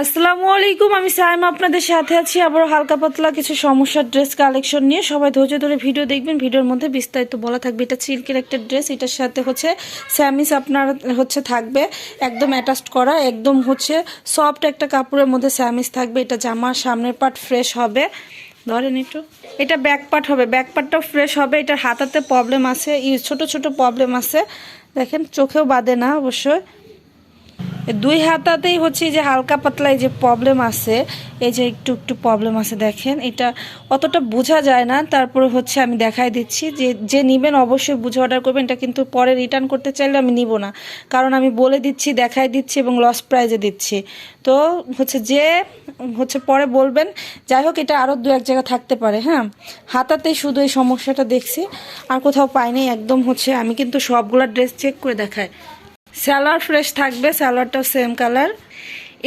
আসসালামু আলাইকুম, আমি সাইমা, আপনাদের সাথে আছি আবার হালকা পাতলা কিছু সমস্যার ড্রেস কালেকশন নিয়ে। সবাই ধৈর্য ধরে ভিডিও দেখবেন, ভিডিওর মধ্যে বিস্তারিত বলা থাকবে। এটা সিল্কের একটা ড্রেস, এটার সাথে হচ্ছে স্যামিস আপনার হচ্ছে থাকবে, একদম অ্যাটাচড করা, একদম হচ্ছে সফট একটা কাপড়ের মধ্যে স্যামিস থাকবে। এটা জামার সামনের পার্ট ফ্রেশ হবে। ধরেন একটু। এটা ব্যাক পার্ট হবে ব্যাক পার্টটাও ফ্রেশ হবে। এটার হাতাতে প্রবলেম আছে ছোট ছোট প্রবলেম আছে। দেখেন, চোখেও বাঁধে না অবশ্যই। দুই হাতাতেই হচ্ছে যে হালকা পাতলা এই যে প্রবলেম আছে, এই যে একটু একটু প্রবলেম আছে দেখেন, এটা অতটা বোঝা যায় না। তারপরে হচ্ছে আমি দেখাই দিচ্ছি যে যে নেবেন অবশ্যই বুঝে অর্ডার করবেন, এটা কিন্তু পরে রিটার্ন করতে চাইলে আমি নিব না। কারণ আমি বলে দিচ্ছি, দেখাই দিচ্ছি এবং লস প্রাইজে দিচ্ছি। তো হচ্ছে যে, হচ্ছে পরে বলবেন, যাই হোক এটা আরও দু এক জায়গা থাকতে পারে হ্যাঁ? হাতাতেই শুধু এই সমস্যাটা দেখছি, আর কোথাও পাইনি একদম হচ্ছে আমি কিন্তু সবগুলা ড্রেস চেক করে দেখাই। স্যালার ফ্রেশ থাকবে স্যালাডটা সেম কালার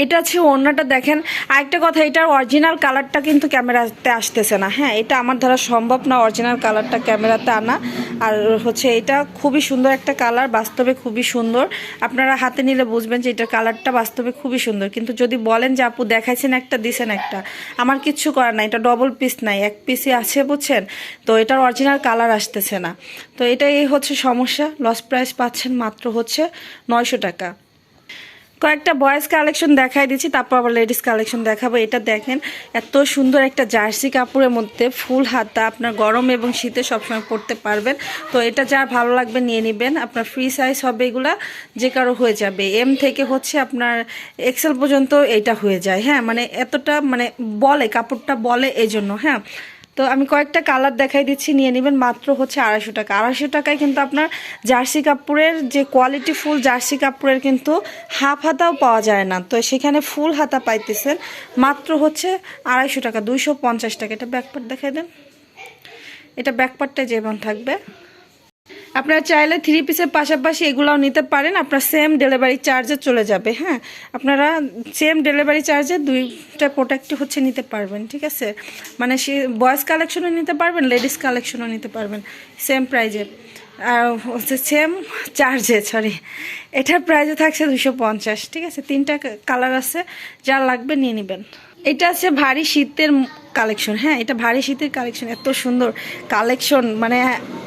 এটা হচ্ছে অন্যটা দেখেন। আরেকটা কথা, এটার অরিজিনাল কালারটা কিন্তু ক্যামেরাতে আসতেছে না। হ্যাঁ এটা আমার দ্বারা সম্ভব না অরিজিনাল কালারটা ক্যামেরাতে আনা। আর হচ্ছে এটা খুবই সুন্দর একটা কালার বাস্তবে খুবই সুন্দর। আপনারা হাতে নিলে বুঝবেন যে এটার কালারটা বাস্তবে খুবই সুন্দর। কিন্তু যদি বলেন যে, আপু, দেখাইছেন একটা, দিছেন একটা? আমার কিচ্ছু করার নাই, এটা ডবল পিস নাই, এক পিসই আছে, বুঝছেন? তো এটার অরিজিনাল কালার আসতেছে না। তো এটাই হচ্ছে সমস্যা লস প্রাইস পাচ্ছেন মাত্র হচ্ছে নয়শো টাকা। কয়েকটা বয়েজ কালেকশন দেখাই দিচ্ছি, তারপর আবার লেডিস কালেকশন দেখাবো। এটা দেখেন, এত সুন্দর একটা জার্সি কাপড়ের মধ্যে ফুল হাতা, আপনার গরম এবং শীতে সবসময় পরতে পারবেন। তো এটা যার ভালো লাগবে নিয়ে নেবেন। আপনার ফ্রি সাইজ হবে এগুলা, যে কারও হয়ে যাবে। এম থেকে হচ্ছে আপনার এক্সেল পর্যন্ত এইটা হয়ে যায়। হ্যাঁ মানে এতটা মানে বলে, কাপড়টা বলে এই জন্য হ্যাঁ। তো আমি কয়েকটা কালার দেখাই দিচ্ছি, নিয়ে নেবেন মাত্র হচ্ছে আড়াইশো টাকা। আড়াইশো টাকায় কিন্তু আপনার জার্সি কাপড়ের যে কোয়ালিটি ফুল জার্সি কাপড়ের কিন্তু হাফ হাতাও পাওয়া যায় না। তো সেখানে ফুল হাতা পাইতেছেন, মাত্র হচ্ছে আড়াইশো টাকা, দুইশো পঞ্চাশ টাকা। এটা ব্যাকপার্ট দেখাই দেন। এটা ব্যাকপার্টটা যেমন থাকবে। আপনারা চাইলে থ্রি পিসের পাশাপাশি এগুলাও নিতে পারেন। আপনার সেম ডেলিভারি চার্জে চলে যাবে হ্যাঁ? আপনারা সেম ডেলিভারি চার্জে দুইটা প্রোডাক্টই হচ্ছে নিতে পারবেন, ঠিক আছে? মানে সে বয়েজ কালেকশনও নিতে পারবেন লেডিস কালেকশনও নিতে পারবেন সেম প্রাইজে আর হচ্ছে সেম চার্জে সরি এটার প্রাইজে থাকছে দুশো পঞ্চাশ, ঠিক আছে? তিনটা কালার আছে, যা লাগবে নিয়ে নেবেন। এটা আছে ভারী শীতের কালেকশন হ্যাঁ এটা ভারী শীতের কালেকশন এত সুন্দর কালেকশন মানে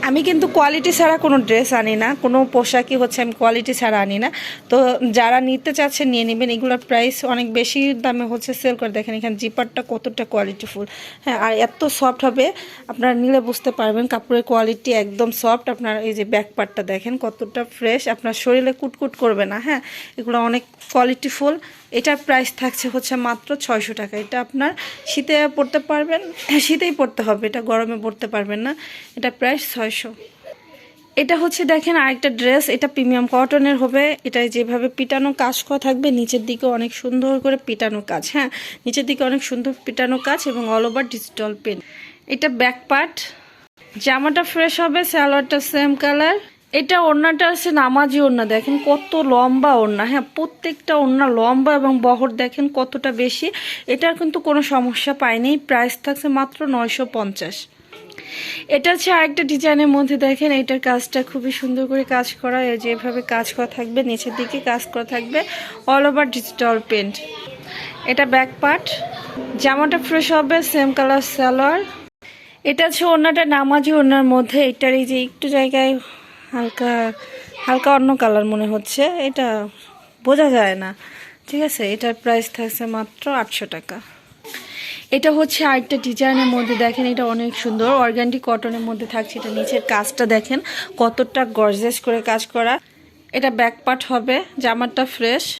আমি কিন্তু কোয়ালিটি ছাড়া কোনো ড্রেস আনি না, কোনো পোশাকই হচ্ছে আমি কোয়ালিটি ছাড়া আনি না। তো যারা নিতে চাচ্ছে নিয়ে নেবেন, এগুলোর প্রাইস অনেক বেশি দামে হচ্ছে সেল করে। দেখেন এখানে জিপারটা কতটা কোয়ালিটিফুল হ্যাঁ আর এত সফট হবে, আপনারা নিলে বুঝতে পারবেন কাপড়ের কোয়ালিটি একদম সফট আপনার এই যে ব্যাক পার্টটা দেখেন কতটা ফ্রেশ আপনার শরীরে কুটকুট করবে না হ্যাঁ এগুলো অনেক কোয়ালিটিফুল এটার প্রাইস থাকছে হচ্ছে মাত্র ছয়শো টাকা। এটা আপনার শীতে পড়তে পারবেন হ্যাঁ, শীতেই পড়তে হবে এটা গরমে পড়তে পারবেন না। এটা প্রাইস ছয়শো। এটা হচ্ছে দেখেন আরেকটা ড্রেস এটা প্রিমিয়াম কটনের হবে। এটা যেভাবে পিটানো কাজ করা থাকবে নিচের দিকে অনেক সুন্দর করে পিটানো কাজ হ্যাঁ নিচের দিকে অনেক সুন্দর পিটানো কাজ এবং অল ওভার ডিজিটাল পেন এটা ব্যাক পার্ট জামাটা ফ্রেশ হবে স্যালোয়ারটা সেম কালার এটা ওড়নাটা আছে নামাজি ওড়না, দেখেন কত লম্বা ওড়না। হ্যাঁ প্রত্যেকটা ওড়না লম্বা এবং বহর, দেখেন কতটা বেশি। এটার কিন্তু কোনো সমস্যা পায়নি প্রাইস থাকছে মাত্র নয়শো পঞ্চাশ। এটা হচ্ছে আরেকটা ডিজাইনের মধ্যে, দেখেন এটার কাজটা খুবই সুন্দর করে কাজ করা যেভাবে কাজ করা থাকবে, নিচের দিকে কাজ করা থাকবে অল ওভার ডিজিটাল পেন্ট এটা ব্যাক পার্ট জামাটা ফ্রেশ হবে সেম কালার সালোয়ার। এটা হচ্ছে ওড়নাটা নামাজি ওড়নার মধ্যে, এটার এই যে একটু জায়গায় হালকা হালকা অন্য কালার মনে হচ্ছে। এটা বোঝা যায় না। ঠিক আছে, এটার প্রাইস থাকছে মাত্র আটশো টাকা। এটা হচ্ছে আরেকটা ডিজাইনের মধ্যে, দেখেন এটা অনেক সুন্দর। অর্গ্যানিক কটনের মধ্যে থাকছে এটা, নিচের কাজটা দেখেন কতটা গর্জেস করে কাজ করা। এটা ব্যাক পার্ট হবে জামারটা ফ্রেশ